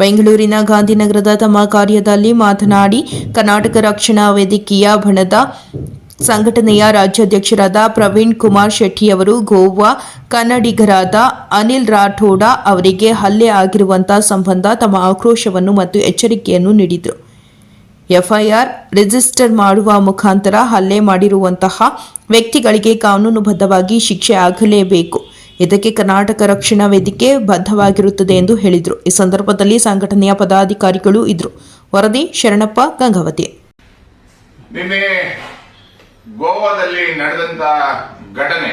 ಬೆಂಗಳೂರಿನ ಗಾಂಧಿನಗರದ ತಮ್ಮ ಕಾರ್ಯದಲ್ಲಿ ಮಾತನಾಡಿ, ಕರ್ನಾಟಕ ರಕ್ಷಣಾ ವೇದಿಕೆಯ ಬಣದ ಸಂಘಟನೆಯ ರಾಜ್ಯಾಧ್ಯಕ್ಷರಾದ ಪ್ರವೀಣ್ ಕುಮಾರ್ ಶೆಟ್ಟಿಯವರು ಗೋವಾ ಕನ್ನಡಿಗರಾದ ಅನಿಲ್ ರಾಠೋಡ ಅವರಿಗೆ ಹಲ್ಲೆ ಆಗಿರುವಂತಹ ಸಂಬಂಧ ತಮ್ಮ ಆಕ್ರೋಶವನ್ನು ಮತ್ತು ಎಚ್ಚರಿಕೆಯನ್ನು ನೀಡಿದರು. ಎಫ್ಐಆರ್ ರಿಜಿಸ್ಟರ್ ಮಾಡುವ ಮುಖಾಂತರ ಹಲ್ಲೆ ಮಾಡಿರುವಂತಹ ವ್ಯಕ್ತಿಗಳಿಗೆ ಕಾನೂನುಬದ್ಧವಾಗಿ ಶಿಕ್ಷೆ ಆಗಲೇಬೇಕು. ಇದಕ್ಕೆ ಕರ್ನಾಟಕ ರಕ್ಷಣಾ ವೇದಿಕೆ ಬದ್ಧವಾಗಿರುತ್ತದೆ ಎಂದು ಹೇಳಿದರು. ಈ ಸಂದರ್ಭದಲ್ಲಿ ಸಂಘಟನೆಯ ಪದಾಧಿಕಾರಿಗಳು ಇದ್ರು. ವರದಿ ಶರಣಪ್ಪ ಗಂಗಾವತಿ. ನಿನ್ನೆ ಗೋವಾದಲ್ಲಿ ನಡೆದಂತ ಘಟನೆ,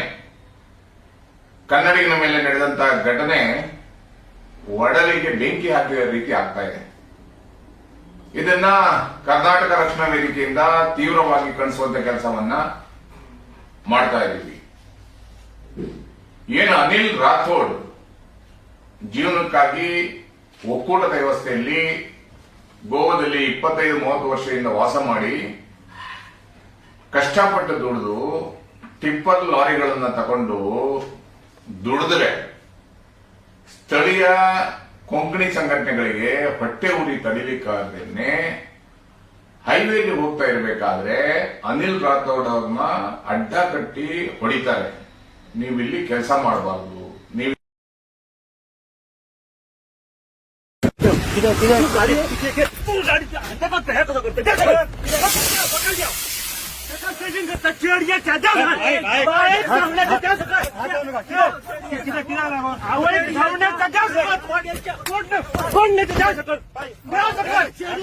ಕನ್ನಡಿಗನ ಮೇಲೆ ನಡೆದಂತ ಘಟನೆ ಒಡಲಿಗೆ ಬೆಂಕಿ ಹಾಕಿದ ರೀತಿ ಆಗ್ತಾ ಇದೆ. ಇದನ್ನ ಕರ್ನಾಟಕ ರಕ್ಷಣಾ ವೇದಿಕೆಯಿಂದ ತೀವ್ರವಾಗಿ ಕಣಿಸುವಂತ ಕೆಲಸವನ್ನ ಮಾಡ್ತಾ ಇದ್ದೀವಿ ಏನು ಅನಿಲ್ ರಾಥೋಡ್ ಜೀವನಕ್ಕಾಗಿ ಒಕ್ಕೂಟದ ವ್ಯವಸ್ಥೆಯಲ್ಲಿ ಗೋವಾದಲ್ಲಿ ಇಪ್ಪತ್ತೈದು, ಮೂವತ್ತು ವರ್ಷದಿಂದ ವಾಸ ಮಾಡಿ ಕಷ್ಟಪಟ್ಟು ದುಡಿದು ಟಿಪ್ಪರ್ ಲಾರಿಗಳನ್ನು ತಗೊಂಡು ದುಡಿದ್ರೆ ಸ್ಥಳೀಯ ಕೊಂಕಣಿ ಸಂಘಟನೆಗಳಿಗೆ ಹೊಟ್ಟೆ ಉರಿ ತಡಿಲಿಕ್ಕಾಗದೇನೆ ಹೈವೇಗೆ ಹೋಗ್ತಾ ಇರಬೇಕಾದ್ರೆ ಅನಿಲ್ ರಾಥೋಡ್ ಅವ್ರನ್ನ ಅಡ್ಡ ಕಟ್ಟಿ ಹೊಡಿತಾರೆ. ನೀವು ಇಲ್ಲಿ ಕೆಲಸ ಮಾಡಬಾರ್ದು. ನೀವು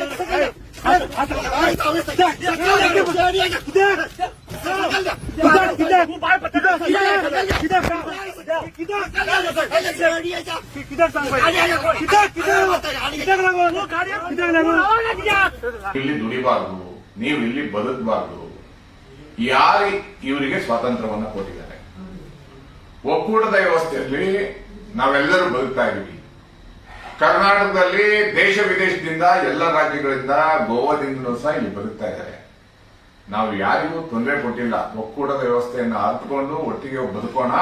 तू ಇಲ್ಲಿ ದುಡಿಬಾರ್ದು ನೀವು ಇಲ್ಲಿ ಬದುಕಬಾರ್ದು. ಯಾರು ಇವರಿಗೆ ಸ್ವಾತಂತ್ರ್ಯವನ್ನ ಕೊಟ್ಟಿದ್ದಾರೆ. ಒಕ್ಕೂಟದ ವ್ಯವಸ್ಥೆಯಲ್ಲಿ ನಾವೆಲ್ಲರೂ ಬದುಕ್ತಾ ಇದೀವಿ ಕರ್ನಾಟಕದಲ್ಲಿ ದೇಶ ವಿದೇಶದಿಂದ ಎಲ್ಲ ರಾಜ್ಯಗಳಿಂದ ಗೋವಾದಿಂದಲೂ ಸಹ ಇಲ್ಲಿ ಬದುಕ್ತಾ ಇದ್ದಾರೆ. ನಾವು ಯಾರಿಗೂ ತೊಂದರೆ ಕೊಟ್ಟಿಲ್ಲ. ಒಕ್ಕೂಟದ ವ್ಯವಸ್ಥೆಯನ್ನು ಅರ್ಥಕೊಂಡು ಒಟ್ಟಿಗೆ ಬದುಕೋಣ,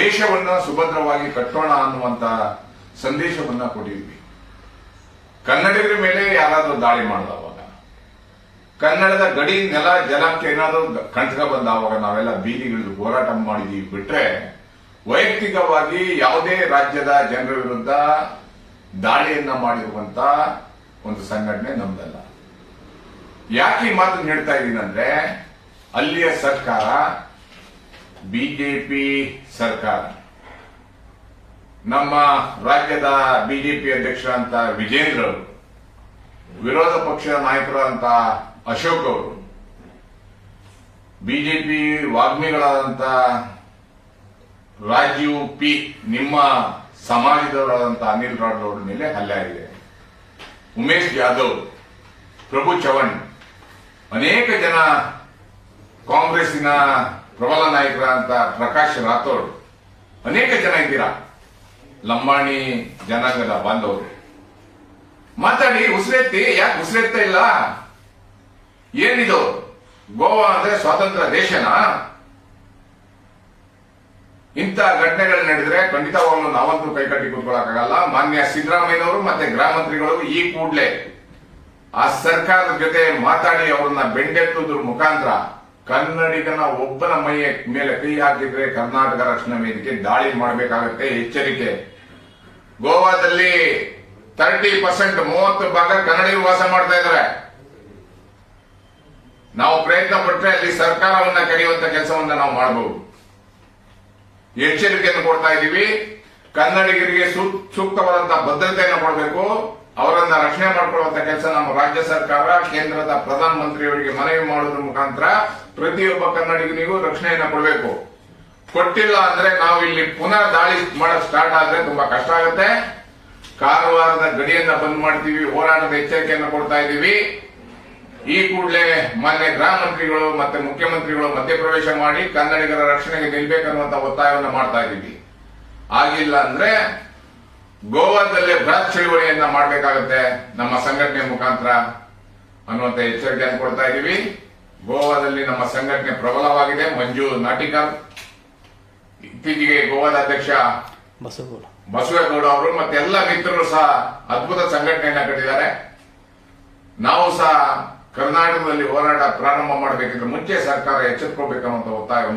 ದೇಶವನ್ನ ಸುಭದ್ರವಾಗಿ ಕಟ್ಟೋಣ ಅನ್ನುವಂತ ಸಂದೇಶವನ್ನ ಕೊಟ್ಟಿದ್ವಿ. ಕನ್ನಡಿಗರ ಮೇಲೆ ಯಾರಾದರೂ ದಾಳಿ ಮಾಡಿದ ಅವಾಗ? ಕನ್ನಡದ ಗಡಿ ನೆಲ ಜಲಕ್ಕೆ ಏನಾದರೂ ಕಂಟಕ ಬಂದ ನಾವೆಲ್ಲ ಬೀದಿಗಿಳಿದು ಹೋರಾಟ ಮಾಡಿದೀವಿ ಬಿಟ್ರೆ, ವೈಯಕ್ತಿಕವಾಗಿ ಯಾವುದೇ ರಾಜ್ಯದ ಜನರ ವಿರುದ್ಧ ದಾಳಿಯನ್ನ ಮಾಡಿರುವಂತ ಒಂದು ಸಂಘಟನೆ ನಮ್ದಲ್ಲ. ಯಾಕೆ ಈ ಮಾತನ್ನು ಹೇಳ್ತಾ ಇದ್ದೀನಿ ಅಂದ್ರೆ, ಅಲ್ಲಿಯ ಸರ್ಕಾರ, ಬಿಜೆಪಿ ಸರ್ಕಾರ, ನಮ್ಮ ರಾಜ್ಯದ ಬಿಜೆಪಿ ಅಧ್ಯಕ್ಷರಂತ ವಿಜೇಂದ್ರ ಅವರು, ವಿರೋಧ ಪಕ್ಷದ ನಾಯಕರಾದಂತ ಅಶೋಕ್ ಅವರು, ಬಿಜೆಪಿ ವಾಗ್ಮಿಗಳಾದಂತ ರಾಜೀವ್ ಪಿ, ನಿಮ್ಮ ಸಮಾಜದವರಾದಂತ ಅನಿಲ್ ರಾಡ್ ಅವರ ಮೇಲೆ ಹಲ್ಲೆ ಆಗಿದೆ. ಉಮೇಶ್ ಯಾದವ್, ಪ್ರಭು ಚವಣ್, ಅನೇಕ ಜನ ಕಾಂಗ್ರೆಸ್ಸಿನ ಪ್ರಬಲ ನಾಯಕರಾದಂತ ಪ್ರಕಾಶ್ ರಾಥೋಡ್, ಅನೇಕ ಜನ ಇದ್ದೀರಾ? ಲಂಬಾಣಿ ಜನಾಂಗದ ಬಾಂಧವರು. ಮಾತಾಡಿ, ಉಸಿರೆತ್ತಿ, ಯಾಕೆ ಉಸಿರೆತ್ತ ಇಲ್ಲ? ಏನಿದು? ಗೋವಾ ಅಂದ್ರೆ ಸ್ವಾತಂತ್ರ್ಯ ದೇಶನಾ? ಇಂಥ ಘಟನೆಗಳು ನಡೆದ್ರೆ ಖಂಡಿತವಾಗ್ಲೂ ನಾವಂತೂ ಕೈಕಟ್ಟಿ ಕೂತ್ಕೊಳ್ಳೋಕ್ಕಾಗಲ್ಲ ಮಾನ್ಯ ಸಿದ್ದರಾಮಯ್ಯನವರು ಮತ್ತೆ ಗೃಹ ಈ ಕೂಡಲೇ ಆ ಸರ್ಕಾರದ ಜೊತೆ ಮಾತಾಡಿ ಅವರನ್ನ ಬೆಂಡೆತ್ತುದ್ರ ಮುಖಾಂತರ ಕನ್ನಡಿಗನ ಒಬ್ಬನ ಮೈಯ ಮೇಲೆ ಕೈ ಹಾಕಿದ್ರೆ ಕರ್ನಾಟಕ ರಕ್ಷಣಾ ವೇದಿಕೆ ದಾಳಿ ಮಾಡಬೇಕಾಗತ್ತೆ ಎಚ್ಚರಿಕೆ. ಗೋವಾದಲ್ಲಿ ತರ್ಟಿ ಪರ್ಸೆಂಟ್ ಮೂವತ್ತು ಭಾಗ ಕನ್ನಡಿಗರು ವಾಸ ಮಾಡ್ತಾ ಇದ್ದಾರೆ ನಾವು ಪ್ರಯತ್ನ ಪಟ್ಟರೆ ಅಲ್ಲಿ ಸರ್ಕಾರವನ್ನ ಕರೆಯುವಂತ ಕೆಲಸವನ್ನ ನಾವು ಮಾಡಬಹುದು ಎಚ್ಚರಿಕೆಯನ್ನು ಕೊಡ್ತಾ ಇದ್ದೀವಿ. ಕನ್ನಡಿಗರಿಗೆ ಸೂಕ್ತವಾದಂತಹ ಭದ್ರತೆಯನ್ನು ಕೊಡಬೇಕು. ಅವರನ್ನ ರಕ್ಷಣೆ ಮಾಡಿಕೊಳ್ಳುವಂತ ಕೆಲಸ ನಮ್ಮ ರಾಜ್ಯ ಸರ್ಕಾರ, ಕೇಂದ್ರದ ಪ್ರಧಾನಮಂತ್ರಿಯವರಿಗೆ ಮನವಿ ಮಾಡೋದ್ರ ಮುಖಾಂತರ ಪ್ರತಿಯೊಬ್ಬ ಕನ್ನಡಿಗನಿಗೂ ರಕ್ಷಣೆಯನ್ನು ಕೊಡಬೇಕು. ಕೊಟ್ಟಿಲ್ಲ ಅಂದ್ರೆ ನಾವು ಇಲ್ಲಿ ಪುನಃ ದಾಳಿ ಮಾಡಕ್ ಸ್ಟಾರ್ಟ್ ಆದ್ರೆ ತುಂಬಾ ಕಷ್ಟ ಆಗುತ್ತೆ. ಕಾರವಾರದ ಗಡಿಯನ್ನ ಬಂದ್ ಮಾಡ್ತೀವಿ. ಹೋರಾಟದ ಎಚ್ಚರಿಕೆಯನ್ನು ಕೊಡ್ತಾ ಇದ್ದೀವಿ. ಈ ಕೂಡಲೇ ಮಾನ್ಯ ಗೃಹ ಮಂತ್ರಿಗಳು ಮತ್ತೆ ಮುಖ್ಯಮಂತ್ರಿಗಳು ಮಧ್ಯಪ್ರವೇಶ ಮಾಡಿ ಕನ್ನಡಿಗರ ರಕ್ಷಣೆಗೆ ನಿಲ್ಬೇಕನ್ನುವಂತ ಒತ್ತಾಯವನ್ನು ಮಾಡ್ತಾ ಇದ್ದೀವಿ. ಆಗಿಲ್ಲ ಅಂದ್ರೆ ಗೋವಾದಲ್ಲೇ ಬೃಹತ್ ಚಳುವಳಿಯನ್ನ ಮಾಡಬೇಕಾಗುತ್ತೆ ನಮ್ಮ ಸಂಘಟನೆ ಮುಖಾಂತರ ಅನ್ನುವಂತ ಎಚ್ಚರಿಕೆಯನ್ನು ಕೊಡ್ತಾ ಇದ್ದೀವಿ. ಗೋವಾದಲ್ಲಿ ನಮ್ಮ ಸಂಘಟನೆ ಪ್ರಬಲವಾಗಿದೆ. ಮಂಜು ನಾಟಿಕಲ್. ಇತ್ತೀಚೆಗೆ ಗೋವಾದ ಅಧ್ಯಕ್ಷ ಬಸವಗೌಡ. ಬಸವೇಗೌಡ ಅವರು ಮತ್ತೆ ಎಲ್ಲ ಮಿತ್ರರು ಸಹ ಅದ್ಭುತ ಸಂಘಟನೆಯನ್ನ ಕಟ್ಟಿದ್ದಾರೆ. ನಾವು ಸಹ ಕರ್ನಾಟಕದಲ್ಲಿ ಹೋರಾಟ ಪ್ರಾರಂಭ ಮಾಡಬೇಕಿದ್ರೆ ಮುಂಚೆ ಸರ್ಕಾರ ಎಚ್ಚೆತ್ಕೋಬೇಕನ್ನುವಂತ ಒತ್ತಾಯವನ್ನು